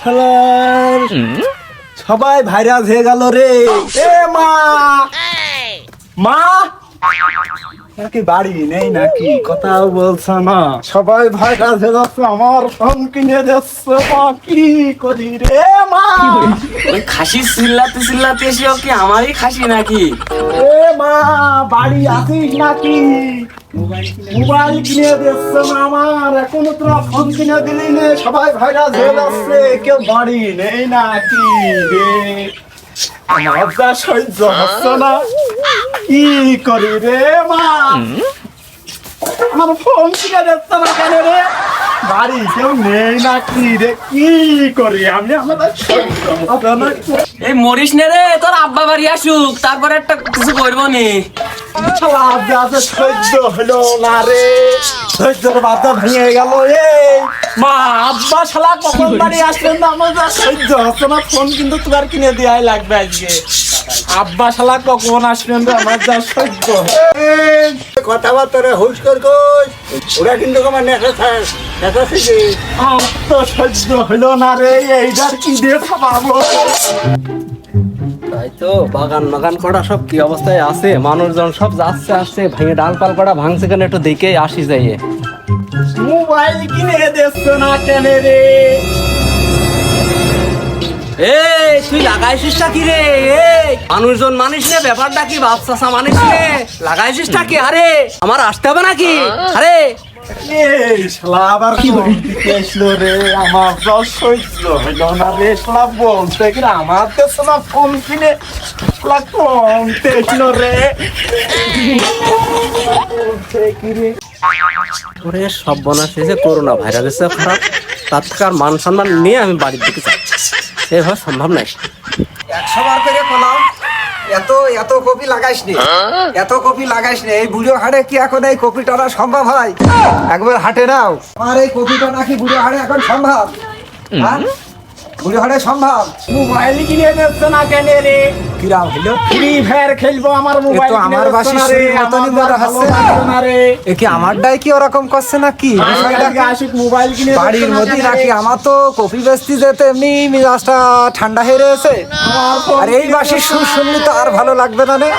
শালার সবাই ভাইরাস হয়ে গেল রে। এ মা! মা! নাকি বাড়ি নেই নাকি? কথাও বলছো না। সবাই ভাইরাস হয়ে যাচ্ছে আমার ফোন কিনে দিচ্ছে মা কি করি রে মা! ওই খাসি চিল্লাতে চিল্লাতে এসে কি আমারই খাসি নাকি? এ মা বাড়ি আছিস নাকি? মোবাইল কিনে দিচ্ছে না আমার, এখনও তোরা ফোন কিনে দিলি নে। সবাই ভাইরাস হয়ে যাচ্ছে কেউ বাড়ি নেই নাকি রে? আমার সহ্য হচ্ছে না। কি করি রে মা? আমার ফোন কিনে দিচ্ছে না কেন রে? বাড়ি কেউ নেই নাকি রে? কি করি আমি? আমাদের না। এই মরিস নে রে, তোর আব্বা বাড়ি আসুক, তারপরে একটা কিছু করব নি। সহ্য হলো না রে সহ্যর বাধা ভেঙে গেল এই মা আব্বা শালা কখন বাড়ি আসলেন না আমার সহ্য হচ্ছে না ফোন কিন্তু তোমার কিনে দেওয়াই লাগবে আজকে আব্বা শালা কখন আসলেন রে আমার যা সহ্য কথাবার্তা হুশ কর ওরা কিন্তু আমার নেশা থাক নেশা থেকে তো সহ্য হলো না রে এইটার কি দিয়ে খাব তাই তো বাগান বাগান করা সব কি অবস্থায় আছে? মানুষজন সব যাচ্ছে আসছে ভেঙে ডালপাল করা ভাঙছে কেন? একটু দেখে আসি যাইয়ে। মোবাইল কিনে না কেন রে? এই তুই লাগাইছিসটা কি রে? মানুষজন মানিস নে ব্যাপারটা কি বাচ্চা মানিস নে লাগাইছিসটা কি? আরে আমার আসতে হবে নাকি? আরে এই শালা আবার কি দিতে আসলো রে আমার যা সহ্য হইল না রে শালা বলতে আমার তো শালা ফোন কিনে। শালা কমতে আসলো রে? ওরে সব বনাস হয়েছে করোনা ভাইরাস এসে খারাপ। তার থেকে আর মান সম্মান নিয়ে আমি বাড়ির দিকে যাই এভাবে সম্ভব নাই। একশো বার করে এত এত কপি লাগাইস নি এত কপি লাগাইস নি এই বুড়ো হাড়ে কি এখন এই কপি টানা সম্ভব হয়? একবার হাটে নাও। আমার এই কপি নাকি বুড়ো হাড়ে এখন সম্ভব? হ্যাঁ? বুড়ো সম্ভব? মোবাইল কিনে দিচ্ছে না কেন রে? কিরাম হইল? ফ্রি ফায়ার খেলব আমার মোবাইল তো আমার বাসি শুরুর মতনই হচ্ছে। না রে। এ কি আমারটাই কি ওরকম করছে নাকি? বিষয়টা আজকে আসুক মোবাইল কিনে বাড়ির মধ্যে নাকি আমার তো কপি বেচতে যেতে এমনি মিজাজটা ঠান্ডা হয়ে রয়েছে। আর এই বাসির সুর না শুনলে তো আর ভালো লাগবে না রে না?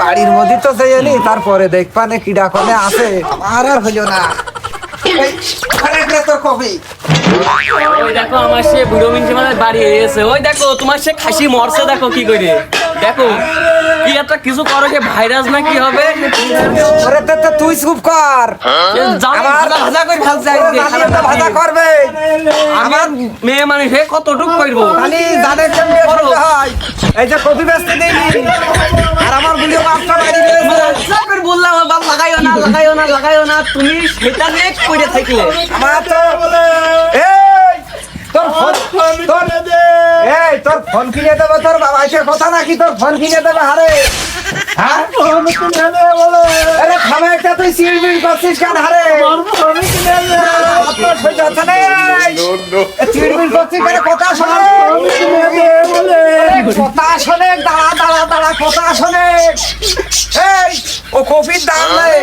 বাড়ির মধ্যে তো যাই নি তারপরে দেখবানে কিডা কনে আছে। আমার আর হইল না। আরে তোর কপি ওই দেখো আমার সে বুড়ো মিনছে মানে বাড়ি এসে ওই দেখো তোমার সে খাসি মরছে দেখো কি করে। দেখো কি একটা কিছু করো যে ভাইরাস না কি হবে? ওরে তে তো তুই চুপ কর। আমার- ভাজা করে ফেলছে আজকে। তো ভাজা করবে। আমার মেয়ে মানুষ কতটুক করব? খালি জানে কেমনে হয়। এই যে কপি দেইনি লাগাইও না লাগাইও না তুমি সেটা নিয়ে করে থাকলে। আমার তো এই তোর ফোন তোর এই তোর ফোন কিনে দেবে তোর বাবা এসে কথা নাকি তোর ফোন কিনে দেবে হারে। হ্যাঁ? ফোন কিনে দে বলে। আরে খামে একটা তুই সিলবিল করছিস কেন হারে? ফোন কিনে দে। আপনার সহ্য হচ্ছে না চিড়বিল করছিস কেন কথা শোনে। দাঁড়া দাঁড়া কথা শোনে। এই ও কপির দাম নেই।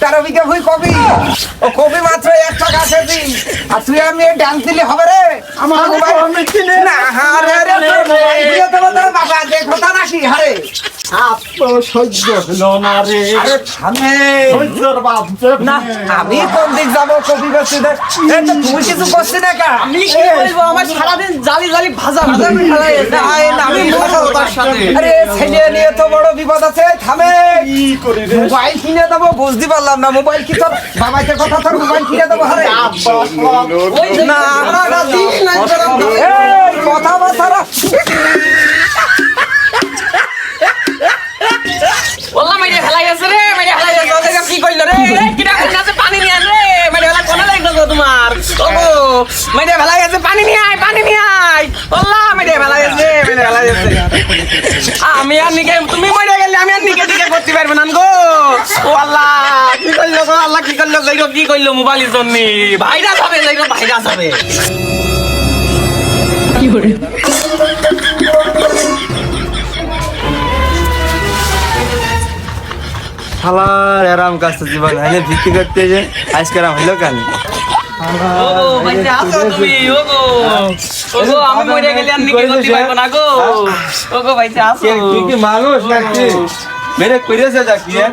তেরো বিঘা ভুই কপি ও কপি মাত্র এক টাকা কেজি। আর তুই আমি ডান্স দিলে হবে রে। আমার মোবাইল না হারে রে তোর মোবাইল দিয়ে দেবো তোর বাবা যে কথা নাকি হারে তো সহ্য হলো না রে সহ্যর বাঁধতে না আমি কোন দিক যাব কিছু করছিস না কা আমি কি বলব? আমার সারাদিন জালি জালি ভাজা ভাজা। আমি আরে ছেলে নিয়ে তো বড় বিপদ আছে থামে। কি করি রে? মোবাইল কিনে দেবো বুঝতে পারলাম না মোবাইল কি তোর বাবাকে কথা তোর মোবাইল কিনে দেবো সব না। দিস না কথা বাসারা বললাম মেরে ফেলাই আছে রে মেরে ফেলাই আছে ওদের কি কইলো রে? কিরা কোন আছে পানি নিয়ে আন রে মেরে ফেলা কোন লাগল গো তোমার? ওগো মেরে ফেলাই আছে পানি নিয়ে আয় পানি নিয়ে আয়। বললাম মেরে ফেলাই আছে মেরে ফেলাই আছে। আমি আর নিকে তুমি মরে গেলে আমি আর নিকে দিকে করতে পারব না গো। ও আল্লাহ কি করল গো? আল্লাহ কি করল যাইরো কি করল মোবাইলের জন্য? ভাইরাস হবে যাইরো ভাইরাস হবে। শালার এরাম কাছে জীবন হাইলে ভিত্তি করতে যে আজকে এরাম হইল কেন মানুষ নাকি মেরে কইরেছে যাকি হ্যাঁ?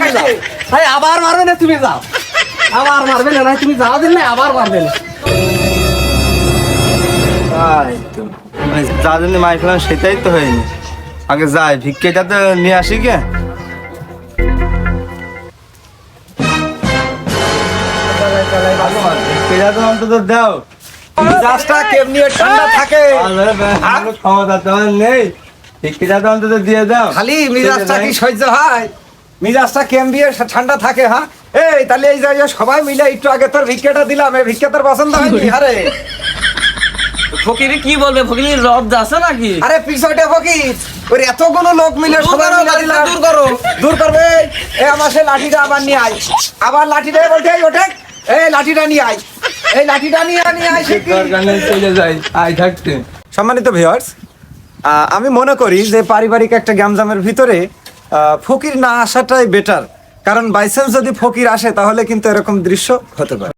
তুমি যাও। ভাই আবার মারবে না তুমি যাও। আবার মারবে না তুমি যাও দিন না আবার মারবে না। যা জন্য মাই ফেলাম সেটাই তো হয়নি। আগে যাই ভিক্ষেটা তো নিয়ে আসি কে ভিক্ষেটা তো অন্তত দাও। মেজাজটা কেমনি ঠান্ডা থাকে? ক্ষমতা তো নেই। ভিক্ষেটা তো অন্তত দিয়ে দাও। খালি মিজাজটা কি সহ্য হয়? মিজাজটা কেম দিয়ে ঠান্ডা থাকে হ্যাঁ? এই তাহলে এই যে সবাই মিলে একটু আগে তোর ভিক্ষাটা দিলাম এই ভিক্ষা তোর পছন্দ হয়নি? আরে। ফকিরে কি বলবে? ফকির লজ্জা আছে নাকি? আরে পিছনে ফকির। ওই এতগুলো লোক মিলে দূর করো, দিলাম। দূর করো। দূর করবে। এই আমার সে লাঠিটা আবার নিয়ে আয়। আবার লাঠিটা বলতে এই ওঠে। এই লাঠিটা নিয়ে আয়। এই লাঠিটা নিয়ে আয়, নিয়ে আয়। চলে যাই। আই থাকতে সম্মানিত ভিউয়ার্স আমি মনে করি যে পারিবারিক একটা গ্যামজামের ভিতরে ফকির না আসাটাই বেটার কারণ বাইসেন্স যদি ফকির আসে, তাহলে কিন্তু এরকম দৃশ্য হতে পারে।